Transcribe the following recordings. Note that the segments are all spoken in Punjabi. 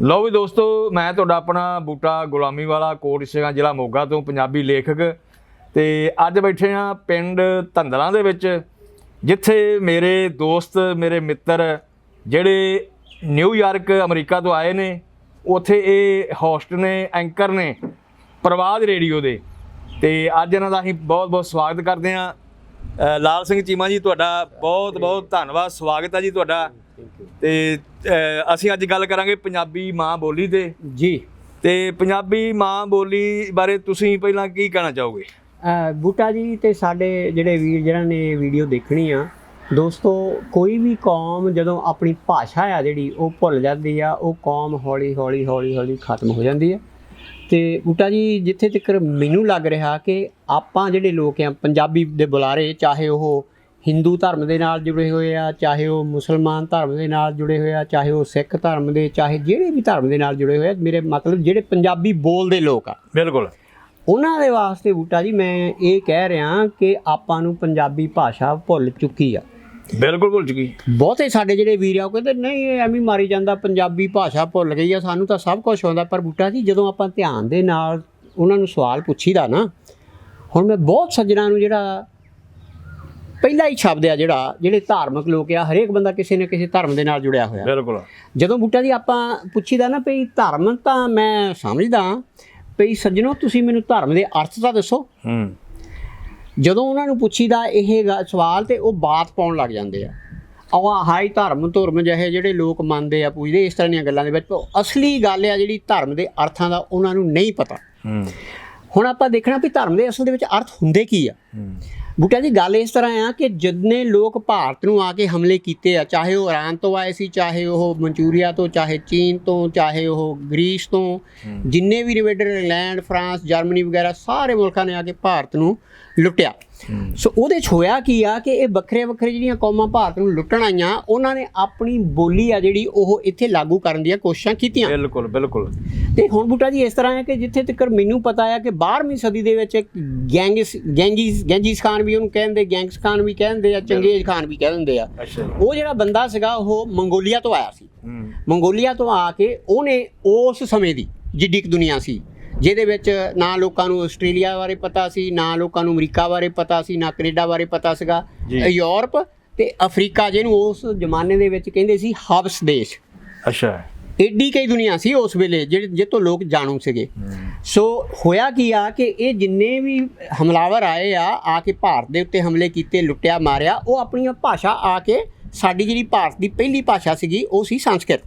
ਲਓ ਵੀ ਦੋਸਤੋ, ਮੈਂ ਤੁਹਾਡਾ ਆਪਣਾ ਬੂਟਾ ਗੁਲਾਮੀ ਵਾਲਾ ਕੋਟ ਸਿੰਘਾਂ ਜ਼ਿਲ੍ਹਾ ਮੋਗਾ ਤੋਂ ਪੰਜਾਬੀ ਲੇਖਕ ਤੇ ਅੱਜ ਬੈਠੇ ਆ ਪਿੰਡ ਧੰਦਲਾਂ ਦੇ ਵਿੱਚ, ਜਿੱਥੇ ਮੇਰੇ ਦੋਸਤ, ਮੇਰੇ ਮਿੱਤਰ ਜਿਹੜੇ ਨਿਊਯਾਰਕ ਅਮਰੀਕਾ ਤੋਂ ਆਏ ਨੇ, ਉੱਥੇ ਇਹ ਹੋਸਟ ਨੇ, ਐਂਕਰ ਨੇ ਪ੍ਰਵਾਦ ਰੇਡੀਓ ਦੇ। ਤੇ ਅੱਜ ਇਹਨਾਂ ਦਾ ਅਸੀਂ ਬਹੁਤ ਬਹੁਤ ਸਵਾਗਤ ਕਰਦੇ ਆ ਲਾਲ ਸਿੰਘ ਚੀਮਾ ਜੀ, ਤੁਹਾਡਾ ਬਹੁਤ ਬਹੁਤ ਧੰਨਵਾਦ, ਸਵਾਗਤ ਹੈ ਜੀ ਤੁਹਾਡਾ। ਤੇ ਅ, ਅਸੀਂ ਅੱਜ ਗੱਲ ਕਰਾਂਗੇ ਪੰਜਾਬੀ ਮਾਂ ਬੋਲੀ ਤੇ ਜੀ। ਤੇ ਪੰਜਾਬੀ ਮਾਂ ਬੋਲੀ ਬਾਰੇ ਤੁਸੀਂ ਪਹਿਲਾਂ ਕੀ ਕਹਿਣਾ ਚਾਹੋਗੇ? ਬੂਟਾ ਜੀ ਤੇ ਸਾਡੇ ਜਿਹੜੇ ਵੀਰ ਜਿਹਨਾਂ ਨੇ ਵੀਡੀਓ ਦੇਖਣੀ ਆ ਦੋਸਤੋ ਕੋਈ ਵੀ ਕੌਮ ਜਦੋਂ ਆਪਣੀ ਭਾਸ਼ਾ ਆ ਜਿਹੜੀ ਉਹ ਭੁੱਲ ਜਾਂਦੀ ਆ ਉਹ ਕੌਮ ਹੌਲੀ ਹੌਲੀ ਹੌਲੀ ਹੌਲੀ ਖਤਮ ਹੋ ਜਾਂਦੀ ਆ। ਤੇ ਬੂਟਾ ਜੀ ਜਿੱਥੇ ਤੱਕ ਮੈਨੂੰ ਲੱਗ ਰਿਹਾ ਕਿ ਆਪਾਂ ਜਿਹੜੇ ਲੋਕ ਆ ਪੰਜਾਬੀ ਦੇ ਬੁਲਾਰੇ ਚਾਹੇ ਉਹ ਹਿੰਦੂ ਧਰਮ ਦੇ ਨਾਲ ਜੁੜੇ ਹੋਏ ਆ ਚਾਹੇ ਉਹ ਮੁਸਲਮਾਨ ਧਰਮ ਦੇ ਨਾਲ ਜੁੜੇ ਹੋਏ ਆ ਚਾਹੇ ਉਹ ਸਿੱਖ ਧਰਮ ਦੇ ਚਾਹੇ ਜਿਹੜੇ ਵੀ ਧਰਮ ਦੇ ਨਾਲ ਜੁੜੇ ਹੋਏ ਆ ਮੇਰੇ ਮਤਲਬ ਜਿਹੜੇ ਪੰਜਾਬੀ ਬੋਲਦੇ ਲੋਕ ਆ। ਬਿਲਕੁਲ। ਉਹਨਾਂ ਦੇ ਵਾਸਤੇ ਬੂਟਾ ਜੀ ਮੈਂ ਇਹ ਕਹਿ ਰਿਹਾ ਕਿ ਆਪਾਂ ਨੂੰ ਪੰਜਾਬੀ ਭਾਸ਼ਾ ਭੁੱਲ ਚੁੱਕੀ ਆ। ਬਿਲਕੁਲ ਭੁੱਲ ਚੁੱਕੀ। ਬਹੁਤੇ ਸਾਡੇ ਜਿਹੜੇ ਵੀਰ ਆ ਉਹ ਕਹਿੰਦੇ ਨਹੀਂ ਇਹ ਐਵੇਂ ਮਾਰੀ ਜਾਂਦਾ ਪੰਜਾਬੀ ਭਾਸ਼ਾ ਭੁੱਲ ਗਈ ਆ ਸਾਨੂੰ ਤਾਂ ਸਭ ਕੁਝ ਆਉਂਦਾ। ਪਰ ਬੂਟਾ ਜੀ ਜਦੋਂ ਆਪਾਂ ਧਿਆਨ ਦੇ ਨਾਲ ਉਹਨਾਂ ਨੂੰ ਸਵਾਲ ਪੁੱਛੀਦਾ ਨਾ ਹੁਣ ਮੈਂ ਬਹੁਤ ਸੱਜਣਾ ਨੂੰ ਜਿਹੜਾ ਪਹਿਲਾ ਹੀ ਸ਼ਬਦ ਆ ਜਿਹੜਾ ਜਿਹੜੇ ਧਾਰਮਿਕ ਲੋਕ ਆ ਹਰੇਕ ਬੰਦਾ ਕਿਸੇ ਨਾ ਕਿਸੇ ਧਰਮ ਦੇ ਨਾਲ ਜੁੜਿਆ ਹੋਇਆ। ਬਿਲਕੁਲ। ਜਦੋਂ ਬੂਟਾ ਜੀ ਆਪਾਂ ਪੁੱਛੀਦਾ ਨਾ ਭਈ ਧਰਮ ਤਾਂ ਮੈਂ ਸਮਝਦਾ ਭਈ ਸੱਜਣੋ ਤੁਸੀਂ ਮੈਨੂੰ ਧਰਮ ਦੇ ਅਰਥ ਤਾਂ ਦੱਸੋ। ਹੂੰ। ਜਦੋਂ ਉਹਨਾਂ ਨੂੰ ਪੁੱਛੀਦਾ ਇਹ ਸਵਾਲ ਤੇ ਉਹ ਬਾਤ ਪਾਉਣ ਲੱਗ ਜਾਂਦੇ ਆ। ਆਹ ਹਾਈ ਧਰਮ ਧਰਮ ਜਿਹੇ ਜਿਹੜੇ ਲੋਕ ਮੰਨਦੇ ਆ ਪੁੱਛਦੇ ਇਸ ਤਰ੍ਹਾਂ ਦੀਆਂ ਗੱਲਾਂ ਦੇ ਵਿੱਚ ਅਸਲੀ ਗੱਲ ਆ ਜਿਹੜੀ ਧਰਮ ਦੇ ਅਰਥਾਂ ਦਾ ਉਹਨਾਂ ਨੂੰ ਨਹੀਂ ਪਤਾ। ਹੂੰ। ਹੁਣ ਆਪਾਂ ਦੇਖਣਾ ਵੀ ਧਰਮ ਦੇ ਅਸਲ ਦੇ ਵਿੱਚ ਅਰਥ ਹੁੰਦੇ ਕੀ ਆ? ਹੂੰ। ਬੂਟਾ ਜੀ ਗੱਲ ਇਸ ਤਰ੍ਹਾਂ ਆ ਕਿ ਜਿੰਨੇ ਲੋਕ ਭਾਰਤ ਨੂੰ ਆ ਕੇ ਹਮਲੇ ਕੀਤੇ ਆ ਚਾਹੇ ਉਹ ਇਰਾਨ ਤੋਂ ਆਏ ਸੀ ਚਾਹੇ ਉਹ ਮਨਚੂਰੀਆ ਤੋਂ ਚਾਹੇ ਚੀਨ ਤੋਂ ਚਾਹੇ ਉਹ ਗ੍ਰੀਸ ਤੋਂ ਜਿੰਨੇ ਵੀ ਰਿਵੇਡਰ ਇੰਗਲੈਂਡ ਫਰਾਂਸ ਜਰਮਨੀ ਵਗੈਰਾ ਸਾਰੇ ਮੁਲਕਾਂ ਨੇ ਆ ਕੇ ਭਾਰਤ ਨੂੰ ਲੁੱਟਿਆ। ਸੋ ਉਹਦੇ 'ਚ ਹੋਇਆ ਕੀ ਆ ਕਿ ਇਹ ਵੱਖਰੇ ਵੱਖਰੇ ਜਿਹੜੀਆਂ ਕੌਮਾਂ ਭਾਰਤ ਨੂੰ ਲੁੱਟਣ ਆਈਆਂ ਉਹਨਾਂ ਨੇ ਆਪਣੀ ਬੋਲੀ ਆ ਜਿਹੜੀ ਉਹ ਇੱਥੇ ਲਾਗੂ ਕਰਨ ਦੀਆਂ ਕੋਸ਼ਿਸ਼ਾਂ ਕੀਤੀਆਂ। ਬਿਲਕੁਲ ਬਿਲਕੁਲ। ਤੇ ਹੁਣ ਬੂਟਾ ਜੀ ਇਸ ਤਰ੍ਹਾਂ ਹੈ ਕਿ ਜਿੱਥੇ ਤੱਕ ਮੈਨੂੰ ਪਤਾ ਹੈ ਕਿ 12ਵੀਂ ਸਦੀ ਦੇ ਵਿੱਚ ਇੱਕ ਗੈਂਗਿਸ ਗੈਂਗਿਸ ਗੈਂਜਿਸ ਖਾਨ ਵੀ ਉਹਨੂੰ ਕਹਿੰਦੇ ਗੈਂਗਸ ਖਾਨ ਵੀ ਕਹਿੰਦੇ ਆ ਚੰਗੇਜ਼ ਖਾਨ ਵੀ ਕਹਿ ਦਿੰਦੇ ਆ ਉਹ ਜਿਹੜਾ ਬੰਦਾ ਸੀਗਾ ਉਹ ਮੰਗੋਲੀਆ ਤੋਂ ਆਇਆ ਸੀ। ਮੰਗੋਲੀਆ ਤੋਂ ਆ ਕੇ ਉਹਨੇ ਉਸ ਸਮੇਂ ਦੀ ਜਿੱਡੀ ਕੁ ਦੁਨੀਆ ਸੀ ਜਿਹਦੇ ਵਿੱਚ ਨਾ ਲੋਕਾਂ ਨੂੰ ਆਸਟ੍ਰੇਲੀਆ ਬਾਰੇ ਪਤਾ ਸੀ ਨਾ ਲੋਕਾਂ ਨੂੰ ਅਮਰੀਕਾ ਬਾਰੇ ਪਤਾ ਸੀ ਨਾ ਕੈਨੇਡਾ ਬਾਰੇ ਪਤਾ ਸੀਗਾ। ਯੂਰਪ ਤੇ ਅਫਰੀਕਾ ਜਿਹਨੂੰ ਉਸ ਜ਼ਮਾਨੇ ਦੇ ਵਿੱਚ ਕਹਿੰਦੇ ਸੀ ਹਬਸ ਦੇਸ਼। ਅੱਛਾ। ਏਡੀ ਕਈ ਦੁਨੀਆ ਸੀ ਉਸ ਵੇਲੇ ਜਿਹੜੇ ਜਿੱਤੋਂ ਲੋਕ ਜਾਣੂ ਸੀਗੇ। ਸੋ ਹੋਇਆ ਕੀ ਆ ਕਿ ਇਹ ਜਿੰਨੇ ਵੀ ਹਮਲਾਵਰ ਆਏ ਆ ਆ ਕੇ ਭਾਰਤ ਦੇ ਉੱਤੇ ਹਮਲੇ ਕੀਤੇ ਲੁੱਟਿਆ ਮਾਰਿਆ ਉਹ ਆਪਣੀਆਂ ਭਾਸ਼ਾ ਆ ਕੇ ਸਾਡੀ ਜਿਹੜੀ ਭਾਰਤ ਦੀ ਪਹਿਲੀ ਭਾਸ਼ਾ ਸੀਗੀ ਉਹ ਸੀ ਸੰਸਕ੍ਰਿਤ।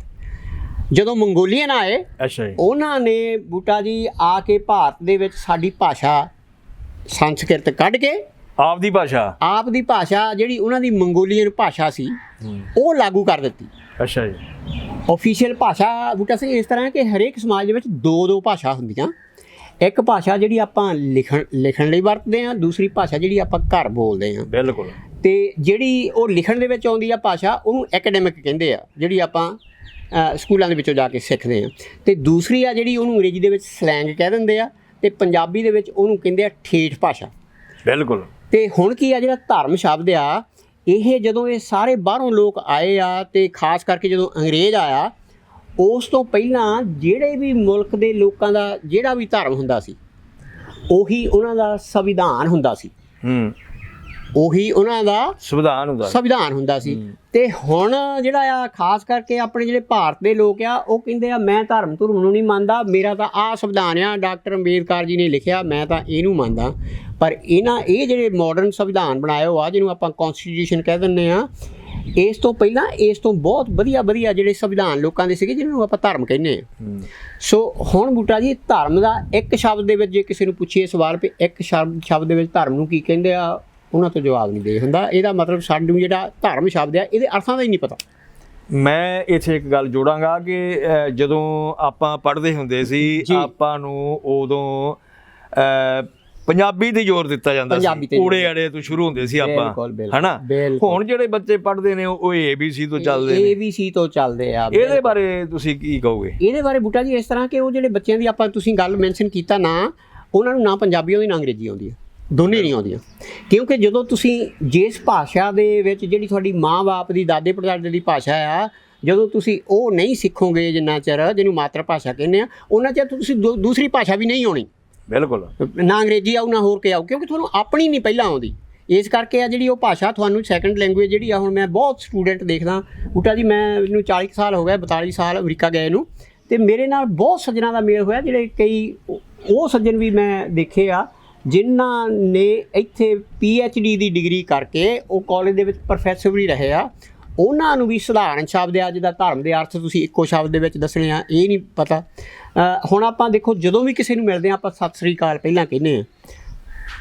ਜਦੋਂ ਮੰਗੋਲੀਅਨ ਆਏ ਅੱਛਾ ਜੀ। ਉਹਨਾਂ ਨੇ ਬੂਟਾ ਜੀ ਆ ਕੇ ਭਾਰਤ ਦੇ ਵਿੱਚ ਸਾਡੀ ਭਾਸ਼ਾ ਸੰਸਕ੍ਰਿਤ ਕੱਢ ਕੇ ਆਪਦੀ ਭਾਸ਼ਾ? ਆਪ ਦੀ ਭਾਸ਼ਾ ਜਿਹੜੀ ਉਹਨਾਂ ਦੀ ਮੰਗੋਲੀਅਨ ਭਾਸ਼ਾ ਸੀ ਉਹ ਲਾਗੂ ਕਰ ਦਿੱਤੀ। ਅੱਛਾ ਜੀ। ਆਫੀਸ਼ੀਅਲ ਭਾਸ਼ਾ ਬੂਟਾ ਸਿੰਘ ਇਸ ਤਰ੍ਹਾਂ ਹੈ ਕਿ ਹਰੇਕ ਸਮਾਜ ਦੇ ਵਿੱਚ ਦੋ ਦੋ ਭਾਸ਼ਾ ਹੁੰਦੀਆਂ। ਇੱਕ ਭਾਸ਼ਾ ਜਿਹੜੀ ਆਪਾਂ ਲਿਖਣ ਲਿਖਣ ਲਈ ਵਰਤਦੇ ਹਾਂ ਦੂਸਰੀ ਭਾਸ਼ਾ ਜਿਹੜੀ ਆਪਾਂ ਘਰ ਬੋਲਦੇ ਹਾਂ। ਬਿਲਕੁਲ। ਤੇ ਜਿਹੜੀ ਉਹ ਲਿਖਣ ਦੇ ਵਿੱਚ ਆਉਂਦੀ ਆ ਭਾਸ਼ਾ ਉਹਨੂੰ ਐਕੈਡੈਮਿਕ ਕਹਿੰਦੇ ਆ ਜਿਹੜੀ ਆਪਾਂ ਸਕੂਲਾਂ ਦੇ ਵਿੱਚੋਂ ਜਾ ਕੇ ਸਿੱਖਦੇ ਹਾਂ। ਤੇ ਦੂਸਰੀ ਆ ਜਿਹੜੀ ਉਹਨੂੰ ਅੰਗਰੇਜ਼ੀ ਦੇ ਵਿੱਚ ਸਲੈਂਗ ਕਹਿ ਦਿੰਦੇ ਆ ਤੇ ਪੰਜਾਬੀ ਦੇ ਵਿੱਚ ਉਹਨੂੰ ਕਹਿੰਦੇ ਆ ਠੇਠ ਭਾਸ਼ਾ। ਬਿਲਕੁਲ। ਤੇ ਹੁਣ ਕੀ ਆ ਜਿਹੜਾ ਧਰਮ ਸ਼ਬਦ ਆ ਇਹ ਜਦੋਂ ਇਹ ਸਾਰੇ ਬਾਹਰੋਂ ਲੋਕ ਆਏ ਆ ਤੇ ਖਾਸ ਕਰਕੇ ਜਦੋਂ ਅੰਗਰੇਜ਼ ਆਇਆ, ਉਸ ਤੋਂ ਪਹਿਲਾਂ ਜਿਹੜੇ ਵੀ ਮੁਲਕ ਦੇ ਲੋਕਾਂ ਦਾ ਜਿਹੜਾ ਵੀ ਧਰਮ ਹੁੰਦਾ ਸੀ, ਉਹੀ ਉਹਨਾਂ ਦਾ ਸੰਵਿਧਾਨ ਹੁੰਦਾ ਸੀ। ਹੂੰ। ਉਹੀ ਉਹਨਾਂ ਦਾ ਸੰਵਿਧਾਨ ਹੁੰਦਾ ਸੰਵਿਧਾਨ ਹੁੰਦਾ ਸੀ। ਤੇ ਹੁਣ ਜਿਹੜਾ ਆ ਖਾਸ ਕਰਕੇ ਆਪਣੇ ਜਿਹੜੇ ਭਾਰਤ ਦੇ ਲੋਕ ਆ ਉਹ ਕਹਿੰਦੇ ਆ ਮੈਂ ਧਰਮ ਧਰਮ ਨੂੰ ਨਹੀਂ ਮੰਨਦਾ ਮੇਰਾ ਤਾਂ ਆ ਸੰਵਿਧਾਨ ਆ ਡਾਕਟਰ ਅੰਬੇਦਕਰ ਜੀ ਨੇ ਲਿਖਿਆ ਮੈਂ ਤਾਂ ਇਹਨੂੰ ਮੰਨਦਾ। ਪਰ ਇਹਨਾਂ ਇਹ ਜਿਹੜੇ ਮਾਡਰਨ ਸੰਵਿਧਾਨ ਬਣਾਏ ਹੋ ਆ ਜਿਹਨੂੰ ਆਪਾਂ ਕਨਸਟੀਟਿਊਸ਼ਨ ਕਹਿ ਦਿੰਦੇ ਆ ਇਸ ਤੋਂ ਪਹਿਲਾਂ ਇਸ ਤੋਂ ਬਹੁਤ ਵਧੀਆ ਵਧੀਆ ਜਿਹੜੇ ਸੰਵਿਧਾਨ ਲੋਕਾਂ ਦੇ ਸੀਗੇ ਜਿਹਨਾਂ ਨੂੰ ਆਪਾਂ ਧਰਮ ਕਹਿੰਦੇ ਆ। ਸੋ ਹੁਣ ਬੂਟਾ ਜੀ ਧਰਮ ਦਾ ਇੱਕ ਸ਼ਬਦ ਦੇ ਵਿੱਚ ਜੇ ਕਿਸੇ ਨੂੰ ਪੁੱਛੀਏ ਸਵਾਲ ਵੀ ਇੱਕ ਸ਼ਬਦ ਸ਼ਬਦ ਦੇ ਵਿੱਚ ਧਰਮ ਨੂੰ ਕੀ ਕਹਿੰਦੇ ਆ ਉਹਨਾਂ ਤੋਂ ਜਵਾਬ ਨਹੀਂ ਦੇ ਹੁੰਦਾ। ਇਹਦਾ ਮਤਲਬ ਸਾਨੂੰ ਜਿਹੜਾ ਧਰਮ ਸ਼ਬਦ ਆ ਇਹਦੇ ਅਰਥਾਂ ਦਾ ਹੀ ਨਹੀਂ ਪਤਾ। ਮੈਂ ਇੱਥੇ ਇੱਕ ਗੱਲ ਜੋੜਾਂਗਾ ਕਿ ਜਦੋਂ ਆਪਾਂ ਪੜ੍ਹਦੇ ਹੁੰਦੇ ਸੀ। ਆਪਾਂ ਨੂੰ ਉਦੋਂ ਪੰਜਾਬੀ ਤੇ ਜ਼ੋਰ ਦਿੱਤਾ ਜਾਂਦਾ ਸੀ। ਊੜੇ ਅੜੇ ਤੋਂ ਸ਼ੁਰੂ ਹੁੰਦੇ ਸੀ ਆਪਾਂ ਹਨਾ। ਹੁਣ ਜਿਹੜੇ ਬੱਚੇ ਪੜ੍ਹਦੇ ਨੇ ਉਹ ABC ਤੋਂ ਚੱਲਦੇ ਨੇ। ABC ਤੋਂ ਚੱਲਦੇ ਆ ਇਹਦੇ ਬਾਰੇ ਤੁਸੀਂ ਕੀ ਕਹੋਗੇ? ਇਹਦੇ ਬਾਰੇ ਬੂਟਾ ਜੀ ਇਸ ਤਰ੍ਹਾਂ ਕਿ ਉਹ ਜਿਹੜੇ ਬੱਚਿਆਂ ਦੀ ਆਪਾਂ ਤੁਸੀਂ ਗੱਲ ਮੈਂਸ਼ਨ ਕੀਤਾ ਨਾ ਉਹਨਾਂ ਨੂੰ ਨਾ ਪੰਜਾਬੀ ਆਉਂਦੀ ਨਾ ਅੰਗਰੇਜ਼ੀ ਆਉਂਦੀ ਹੈ ਦੋਨੇ ਨਹੀਂ ਆਉਂਦੀਆਂ। ਕਿਉਂਕਿ ਜਦੋਂ ਤੁਸੀਂ ਜਿਸ ਭਾਸ਼ਾ ਦੇ ਵਿੱਚ ਜਿਹੜੀ ਤੁਹਾਡੀ ਮਾਂ-ਬਾਪ ਦੀ ਦਾਦੇ ਪੜਦਾਦੇ ਦੀ ਭਾਸ਼ਾ ਆ ਜਦੋਂ ਤੁਸੀਂ ਉਹ ਨਹੀਂ ਸਿੱਖੋਗੇ ਜਿੰਨਾ ਚਿਰ ਜਿਹਨੂੰ ਮਾਤਰ ਭਾਸ਼ਾ ਕਹਿੰਦੇ ਆ ਉਹਨਾਂ ਚਿਰ ਤੁਸੀਂ ਦੂਸਰੀ ਭਾਸ਼ਾ ਵੀ ਨਹੀਂ ਆਉਣੀ। ਬਿਲਕੁਲ। ਨਾ ਅੰਗਰੇਜ਼ੀ ਆਉ ਨਾ ਹੋਰ ਕੇ ਆਉ ਕਿਉਂਕਿ ਤੁਹਾਨੂੰ ਆਪਣੀ ਨਹੀਂ ਪਹਿਲਾਂ ਆਉਂਦੀ। ਇਸ ਕਰਕੇ ਆ ਜਿਹੜੀ ਉਹ ਭਾਸ਼ਾ ਤੁਹਾਨੂੰ ਸੈਕੰਡ ਲੈਂਗੁਏਜ ਜਿਹੜੀ ਆ ਹੁਣ ਮੈਂ ਬਹੁਤ ਸਟੂਡੈਂਟ ਦੇਖਦਾ। ਬੂਟਾ ਜੀ ਮੈਂ ਮੈਨੂੰ 40 ਕੁ ਸਾਲ ਹੋ ਗਏ 42 ਸਾਲ ਅਮਰੀਕਾ ਗਏ ਨੂੰ। ਤੇ ਮੇਰੇ ਨਾਲ ਬਹੁਤ ਸੱਜਣਾ ਦਾ ਮੇਲ ਹੋਇਆ ਜਿਹੜੇ ਕਈ ਉਹ ਸੱਜਣ ਵੀ ਮੈਂ ਦੇਖੇ ਆ। ਜਿਨ੍ਹਾਂ ਨੇ ਇੱਥੇ ਡੀ ਦੀ ਡਿਗਰੀ ਕਰਕੇ ਉਹ ਕਾਲਜ ਦੇ ਵਿੱਚ ਪ੍ਰੋਫੈਸਰ ਵੀ ਰਹੇ ਆ, ਉਹਨਾਂ ਨੂੰ ਵੀ ਸਧਾਰਨ ਸ਼ਬਦ ਆ ਜਿਹਦਾ ਧਰਮ ਦੇ ਅਰਥ ਤੁਸੀਂ ਇੱਕੋ ਸ਼ਬਦ ਦੇ ਵਿੱਚ ਦੱਸਣੇ ਆ, ਇਹ ਨਹੀਂ ਪਤਾ। ਹੁਣ ਆਪਾਂ ਦੇਖੋ, ਜਦੋਂ ਵੀ ਕਿਸੇ ਨੂੰ ਮਿਲਦੇ ਆ, ਆਪਾਂ ਸਤਿ ਸ੍ਰੀ ਅਕਾਲ ਪਹਿਲਾਂ ਕਹਿੰਦੇ ਆ।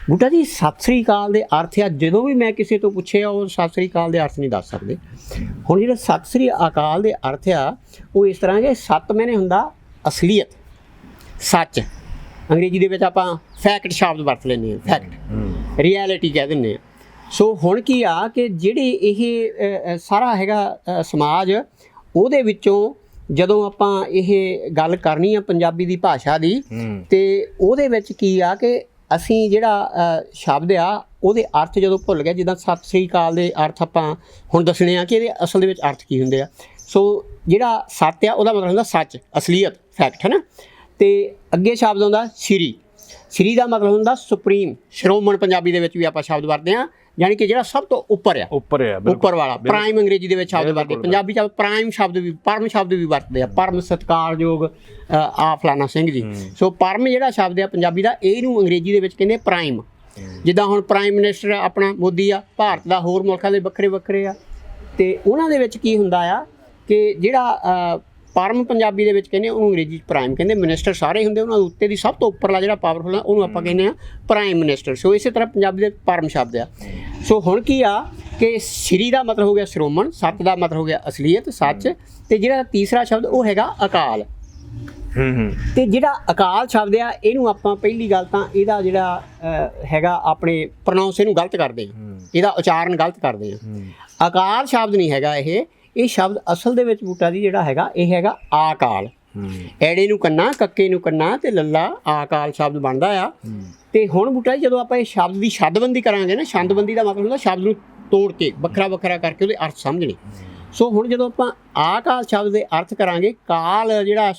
ਬੂਟਾ ਜੀ, ਸਤਿ ਸ੍ਰੀ ਅਕਾਲ ਦੇ ਅਰਥ ਆ, ਜਦੋਂ ਵੀ ਮੈਂ ਕਿਸੇ ਤੋਂ ਪੁੱਛਿਆ ਉਹ ਸਤਿ ਸ੍ਰੀ ਅਕਾਲ ਦੇ ਅਰਥ ਨਹੀਂ ਦੱਸ ਸਕਦੇ। ਹੁਣ ਜਿਹੜਾ ਸਤਿ ਸ੍ਰੀ ਅਕਾਲ ਦੇ ਅਰਥ ਆ, ਉਹ ਇਸ ਤਰ੍ਹਾਂ ਕਿ ਸਤ ਮੈਨੇ ਹੁੰਦਾ ਅਸਲੀਅਤ, ਸੱਚ। ਅੰਗਰੇਜ਼ੀ ਦੇ ਵਿੱਚ ਆਪਾਂ ਫੈਕਟ ਸ਼ਬਦ ਵਰਤ ਲੈਂਦੇ ਹਾਂ ਫੈਕਟ ਰਿਐਲਿਟੀ ਕਹਿ ਦਿੰਦੇ ਆ ਸੋ ਹੁਣ ਕੀ ਆ ਕਿ ਜਿਹੜੀ ਇਹ ਸਾਰਾ ਹੈਗਾ ਸਮਾਜ ਉਹਦੇ ਵਿੱਚੋਂ ਜਦੋਂ ਆਪਾਂ ਇਹ ਗੱਲ ਕਰਨੀ ਆ ਪੰਜਾਬੀ ਦੀ ਭਾਸ਼ਾ ਦੀ ਤੇ ਉਹਦੇ ਵਿੱਚ ਕੀ ਆ ਕਿ ਅਸੀਂ ਜਿਹੜਾ ਸ਼ਬਦ ਆ ਉਹਦੇ ਅਰਥ ਜਦੋਂ ਭੁੱਲ ਗਏ ਜਿੱਦਾਂ ਸਤਿ ਸ੍ਰੀ ਅਕਾਲ ਦੇ ਅਰਥ ਆਪਾਂ ਹੁਣ ਦੱਸਣੇ ਆ ਕਿ ਇਹਦੇ ਅਸਲ ਦੇ ਵਿੱਚ ਅਰਥ ਕੀ ਹੁੰਦੇ ਆ। ਸੋ ਜਿਹੜਾ ਸੱਤ ਆ ਉਹਦਾ ਮਤਲਬ ਹੁੰਦਾ ਸੱਚ ਅਸਲੀਅਤ ਫੈਕਟ ਹੈ ਨਾ ਤੇ ਅੱਗੇ ਸ਼ਬਦ ਆਉਂਦਾ ਸ੍ਰੀ। ਸ੍ਰੀ ਦਾ ਮਤਲਬ ਹੁੰਦਾ ਸੁਪਰੀਮ। ਸ਼੍ਰੋਮਣ ਪੰਜਾਬੀ ਦੇ ਵਿੱਚ ਵੀ ਆਪਾਂ ਸ਼ਬਦ ਵਰਤਦੇ ਆ ਯਾਨੀ ਕਿ ਜਿਹੜਾ ਸਭ ਤੋਂ ਉੱਪਰ ਆ। ਉੱਪਰ ਆ ਬਿਲਕੁਲ। ਉੱਪਰ ਵਾਲਾ ਪ੍ਰਾਈਮ ਅੰਗਰੇਜ਼ੀ ਦੇ ਵਿੱਚ ਸ਼ਬਦ ਵਰਤਦੇ। ਪੰਜਾਬੀ ਚ ਆਪਾਂ ਪ੍ਰਾਈਮ ਸ਼ਬਦ ਵੀ ਪਰਮ ਸ਼ਬਦ ਵੀ ਵਰਤਦੇ ਆ। ਪਰਮ ਸਤਕਾਰਯੋਗ ਆ ਫਲਾਣਾ ਸਿੰਘ ਜੀ। ਸੋ ਪਰਮ ਜਿਹੜਾ ਸ਼ਬਦ ਆ ਪੰਜਾਬੀ ਦਾ ਇਹਨੂੰ ਅੰਗਰੇਜ਼ੀ ਦੇ ਵਿੱਚ ਕਹਿੰਦੇ ਪ੍ਰਾਈਮ ਜਿੱਦਾਂ ਹੁਣ ਪ੍ਰਾਈਮ ਮਿਨਿਸਟਰ ਆਪਣਾ ਮੋਦੀ ਆ ਭਾਰਤ ਦਾ ਹੋਰ ਮੁਲਕਾਂ ਦੇ ਵੱਖਰੇ ਵੱਖਰੇ ਆ। ਤੇ ਉਹਨਾਂ ਦੇ ਵਿੱਚ ਕੀ ਹੁੰਦਾ ਆ ਕਿ ਜਿਹੜਾ ਪਰਮ ਪੰਜਾਬੀ ਦੇ ਵਿੱਚ ਕਹਿੰਦੇ ਉਹਨੂੰ ਅੰਗਰੇਜ਼ੀ ਚ ਪ੍ਰਾਈਮ ਕਹਿੰਦੇ ਮਿਨਿਸਟਰ ਸਾਰੇ ਹੁੰਦੇ ਉਹਨਾਂ ਦੇ ਉੱਤੇ ਦੀ ਸਭ ਤੋਂ ਉੱਪਰਲਾ ਜਿਹੜਾ ਪਾਵਰਫੁਲ ਆ ਉਹਨੂੰ ਆਪਾਂ ਕਹਿੰਦੇ ਆ ਪ੍ਰਾਈਮ ਮਿਨਿਸਟਰ ਸੋ ਇਸੇ ਤਰ੍ਹਾਂ ਪੰਜਾਬੀ ਦੇ ਪਰਮ ਸ਼ਬਦ ਆ। ਸੋ ਹੁਣ ਕੀ ਆ ਕਿ ਸ੍ਰੀ ਦਾ ਮਤਲਬ ਹੋ ਗਿਆ ਸ਼੍ਰੋਮਣ ਸੱਤ ਦਾ ਮਤਲਬ ਹੋ ਗਿਆ ਅਸਲੀਅਤ ਸੱਚ ਤੇ ਜਿਹੜਾ ਤੀਸਰਾ ਸ਼ਬਦ ਉਹ ਹੈਗਾ ਅਕਾਲ। ਹੂੰ ਹੂੰ। ਤੇ ਜਿਹੜਾ ਅਕਾਲ ਸ਼ਬਦ ਆ ਇਹਨੂੰ ਆਪਾਂ ਪਹਿਲੀ ਗੱਲ ਤਾਂ ਇਹਦਾ ਜਿਹੜਾ ਹੈਗਾ ਆਪਣੇ ਪ੍ਰੋਨਾਂਸ ਇਹਨੂੰ ਗਲਤ ਕਰਦੇ ਆ। ਇਹਦਾ ਉਚਾਰਨ ਗਲਤ ਕਰਦੇ ਆ। ਅਕਾਲ ਸ਼ਬਦ ਨਹੀਂ ਹੈਗਾ ਇਹ। ਇਹ ਸ਼ਬਦ ਅਸਲ ਦੇ ਵਿੱਚ ਬੂਟਾ ਦੀ ਜਿਹੜਾ ਹੈਗਾ ਇਹ ਹੈਗਾ ਆਕਾਲ। ਐੜੇ ਨੂੰ ਕੰਨਾ ਕੱਕੇ ਨੂੰ ਕੰਨਾ ਤੇ ਲੱਲਾ ਆਕਾਲ ਸ਼ਬਦ ਬਣਦਾ ਆ। ਤੇ ਹੁਣ ਬੂਟਾ ਜਦੋਂ ਆਪਾਂ ਇਹ ਸ਼ਬਦ ਦੀ ਸ਼ਬਦਬੰਦੀ ਕਰਾਂਗੇ ਨਾ ਛੰਦਬੰਦੀ ਦਾ ਮਤਲਬ ਹੁੰਦਾ ਸ਼ਬਦ ਨੂੰ ਤੋੜ ਕੇ ਵੱਖਰਾ ਵੱਖਰਾ ਕਰਕੇ ਉਹਦੇ ਅਰਥ ਸਮਝਣੇ। ਸੋ ਹੁਣ ਜਦੋਂ ਆਪਾਂ ਆਕਾਲ ਸ਼ਬਦ ਦੇ ਅਰਥ ਕਰਾਂਗੇ ਕਾਲ ਜਿਹੜਾ